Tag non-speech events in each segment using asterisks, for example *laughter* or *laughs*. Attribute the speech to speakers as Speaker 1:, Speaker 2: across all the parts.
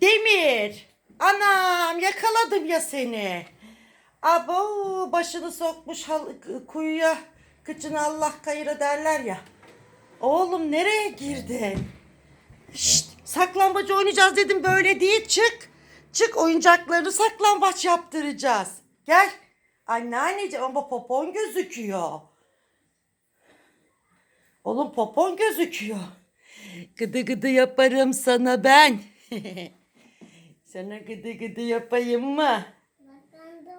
Speaker 1: Demir. Anam yakaladım ya seni. Abo başını sokmuş kuyuya. Kıçını Allah kayıra derler ya. Oğlum nereye girdin? Şşt, saklambaç oynayacağız dedim böyle değil çık. Çık oyuncaklarını saklambaç yaptıracağız. Gel. Anneanneciğim ama popon gözüküyor. Oğlum popon gözüküyor. Gıdı gıdı yaparım sana ben. *laughs* sana gıdı gıdı yapayım mı?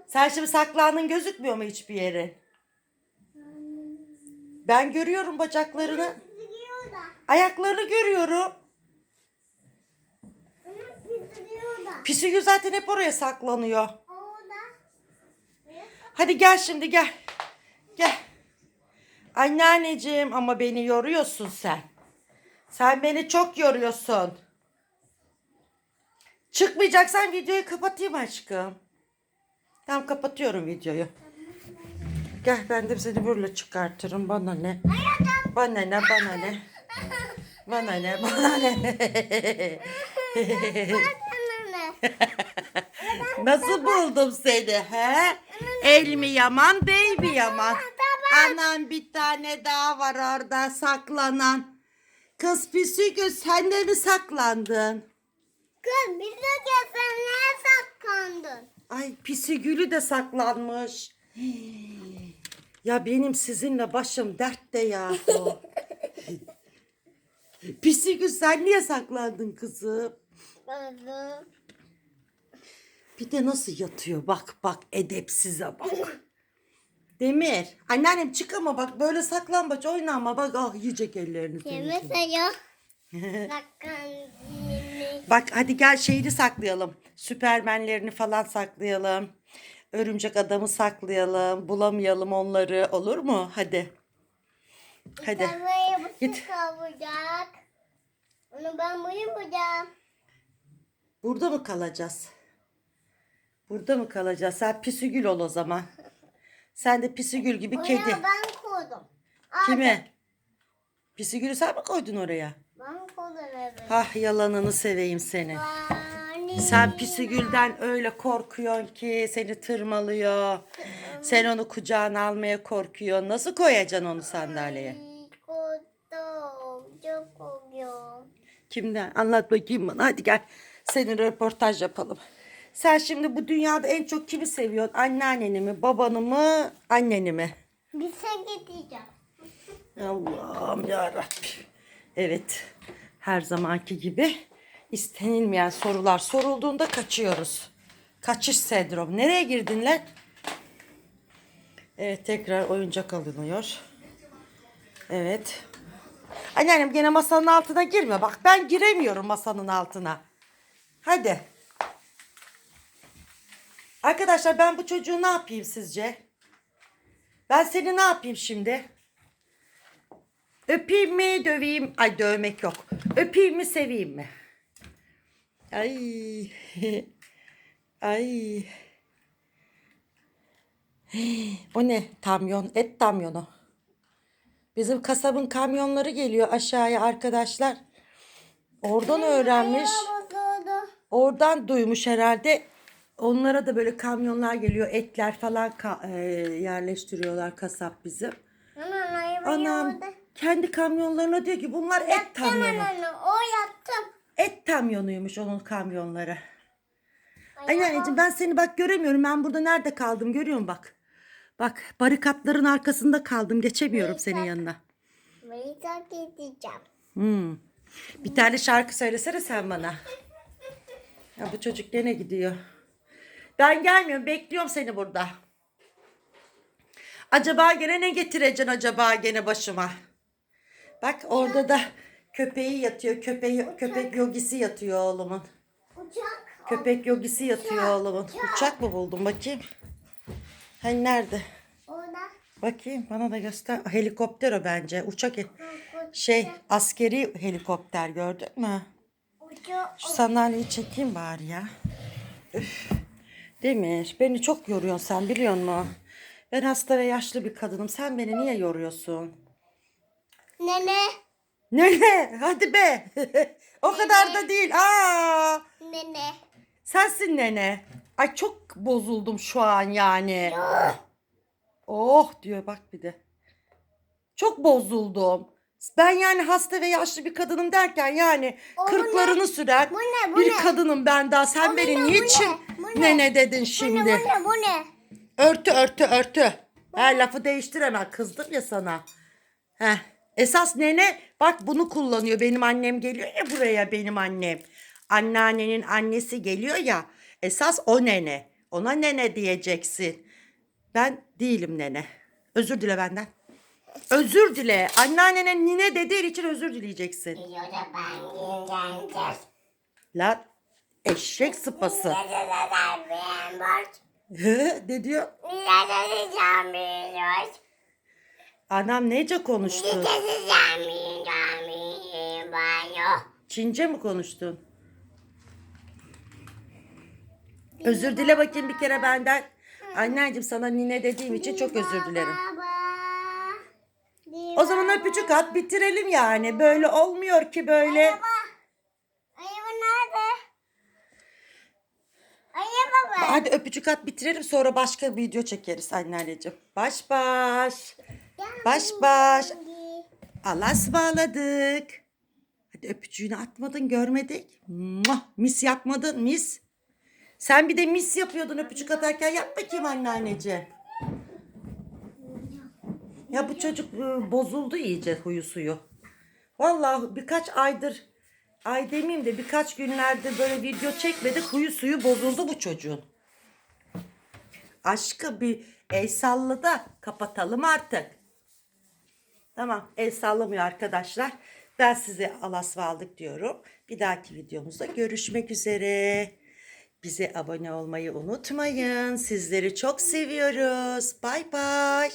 Speaker 1: Sen şimdi saklandın gözükmüyor mu hiçbir yere? Ben görüyorum bacaklarını. Ayaklarını görüyorum. Pisigü zaten hep oraya saklanıyor. Hadi gel şimdi gel. Gel. Anneanneciğim ama beni yoruyorsun sen. Sen beni çok yoruyorsun. Çıkmayacaksan videoyu kapatayım aşkım. Tamam kapatıyorum videoyu. Gel ben de seni böyle çıkartırım. Bana ne? Bana ne? Bana ne? Bana ne? Bana ne? *laughs* Nasıl buldum seni he? El mi yaman, bey mi yaman? Anam bir tane daha var orada saklanan. Kız Pisügül sen de mi saklandın?
Speaker 2: Kız bir de sen neye saklandın?
Speaker 1: Ay Pisügül'ü de saklanmış. Ya benim sizinle başım dertte ya. *laughs* Pisügül sen niye saklandın kızım?
Speaker 2: Kızım.
Speaker 1: Bir de nasıl yatıyor bak bak edepsize bak. Demir. Anneannem çık ama bak böyle saklambaç oyna ama bak ah yiyecek ellerini. senin.
Speaker 2: Yemek sayıyor.
Speaker 1: Bak hadi gel şeyini saklayalım. Süpermenlerini falan saklayalım. Örümcek adamı saklayalım. Bulamayalım onları olur mu? Hadi. Hadi. Git.
Speaker 2: su kavuracak. Onu ben bunu yapacağım.
Speaker 1: Burada mı kalacağız? Burada mı kalacağız? Sen pisügül ol o zaman. Sen de pisügül gibi
Speaker 2: Oraya
Speaker 1: kedi.
Speaker 2: ben koydum. Aa,
Speaker 1: Kimi? Pisügülü sen mi koydun oraya?
Speaker 2: Ben koydum evet.
Speaker 1: Ah yalanını seveyim seni.
Speaker 2: Vani.
Speaker 1: Sen Pisügül'den öyle korkuyorsun ki seni tırmalıyor. Sen onu kucağına almaya korkuyorsun. Nasıl koyacaksın onu sandalyeye?
Speaker 2: Koydum. Çok kokuyor.
Speaker 1: Kimden? Anlat bakayım bana. Hadi gel. Senin röportaj yapalım. Sen şimdi bu dünyada en çok kimi seviyorsun? Anneanneni mi, babanı mı, anneni mi?
Speaker 2: Bir şey getireceğim.
Speaker 1: Allah'ım ya Evet. Her zamanki gibi istenilmeyen sorular sorulduğunda kaçıyoruz. Kaçış sendromu. Nereye girdin lan? Evet tekrar oyuncak alınıyor. Evet. Anneannem gene masanın altına girme. Bak ben giremiyorum masanın altına. Hadi. Arkadaşlar ben bu çocuğu ne yapayım sizce? Ben seni ne yapayım şimdi? Öpeyim mi, döveyim? Ay dövmek yok. Öpeyim mi, seveyim mi? Ay. *laughs* Ay. *gasps* O ne? Kamyon, et kamyonu. Bizim kasabın kamyonları geliyor aşağıya arkadaşlar. Oradan öğrenmiş. Oradan duymuş herhalde. Onlara da böyle kamyonlar geliyor. Etler falan ka- e, yerleştiriyorlar kasap bizim. Anam. Kendi kamyonlarına diyor ki bunlar et kamyonu.
Speaker 2: o yattım.
Speaker 1: Et kamyonuymuş onun kamyonları.
Speaker 2: Ay,
Speaker 1: anneciğim ben seni bak göremiyorum. Ben burada nerede kaldım görüyor musun bak. Bak barikatların arkasında kaldım. Geçemiyorum senin yanına.
Speaker 2: Meyza gideceğim.
Speaker 1: Hmm. Bir tane şarkı söylesene sen bana. Ya bu çocuk gene gidiyor. Ben gelmiyorum. Bekliyorum seni burada. Acaba gene ne getireceksin acaba gene başıma? Bak orada da köpeği yatıyor. Köpeği, köpek yogisi yatıyor oğlumun.
Speaker 2: Uçak.
Speaker 1: Köpek yogisi yatıyor oğlumun. Uçak mı buldum bakayım? Hani nerede?
Speaker 2: Orada.
Speaker 1: Bakayım bana da göster. Helikopter o bence. Uçak şey askeri helikopter gördün mü? Şu sandalyeyi çekeyim bari ya. Üf. Demir beni çok yoruyorsun sen biliyor musun? Ben hasta ve yaşlı bir kadınım. Sen beni niye yoruyorsun?
Speaker 2: Nene.
Speaker 1: Nene hadi be. *laughs* o kadar da değil. Aa,
Speaker 2: Nene.
Speaker 1: sensin nene. Ay çok bozuldum şu an yani. Oh diyor bak bir de. Çok bozuldum. Ben yani hasta ve yaşlı bir kadınım derken yani
Speaker 2: O bu
Speaker 1: kırklarını süren
Speaker 2: Bu ne, bu
Speaker 1: bir
Speaker 2: ne?
Speaker 1: kadınım ben daha. Sen
Speaker 2: O
Speaker 1: beni
Speaker 2: ne, bu
Speaker 1: niçin
Speaker 2: ne, bu ne?
Speaker 1: nene dedin
Speaker 2: Bu ne
Speaker 1: şimdi?
Speaker 2: bu ne bu ne?
Speaker 1: Örtü örtü örtü. Her lafı değiştiremem. Kızdım ya sana. Heh. Esas nene bak bunu kullanıyor. Benim annem geliyor ya buraya benim annem. Anneannenin annesi geliyor ya. Esas o nene. Ona nene diyeceksin. Ben değilim nene. Özür dile benden. Özür dile. Anneannene nine dediğin için özür dileyeceksin.
Speaker 2: Diyorda ben
Speaker 1: eşek sıpası.
Speaker 2: Ben borç.
Speaker 1: ne diyor?
Speaker 2: Borç.
Speaker 1: Anam nece konuştu? Çince mi konuştun? Özür dile bakayım bir kere benden. Anneciğim sana nine dediğim için çok özür dilerim. O zaman öpücük at bitirelim yani. Böyle olmuyor ki böyle.
Speaker 2: Araba. Araba nerede? Araba.
Speaker 1: Hadi öpücük at bitirelim sonra başka video çekeriz anneciğim. Baş baş. Baş baş. Allah'a ısmarladık. Hadi öpücüğünü atmadın görmedik. Muah, mis yapmadın mis. Sen bir de mis yapıyordun öpücük atarken yap bakayım anneanneciğim. Ya bu çocuk e, bozuldu iyice huyu suyu. Vallahi birkaç aydır ay demeyeyim de birkaç günlerde böyle video çekmedik huyu suyu bozuldu bu çocuğun. Aşkı bir el salla da kapatalım artık. Tamam el sallamıyor arkadaşlar. Ben size alasvaldık diyorum. Bir dahaki videomuzda görüşmek üzere. Bize abone olmayı unutmayın. Sizleri çok seviyoruz. Bay bay.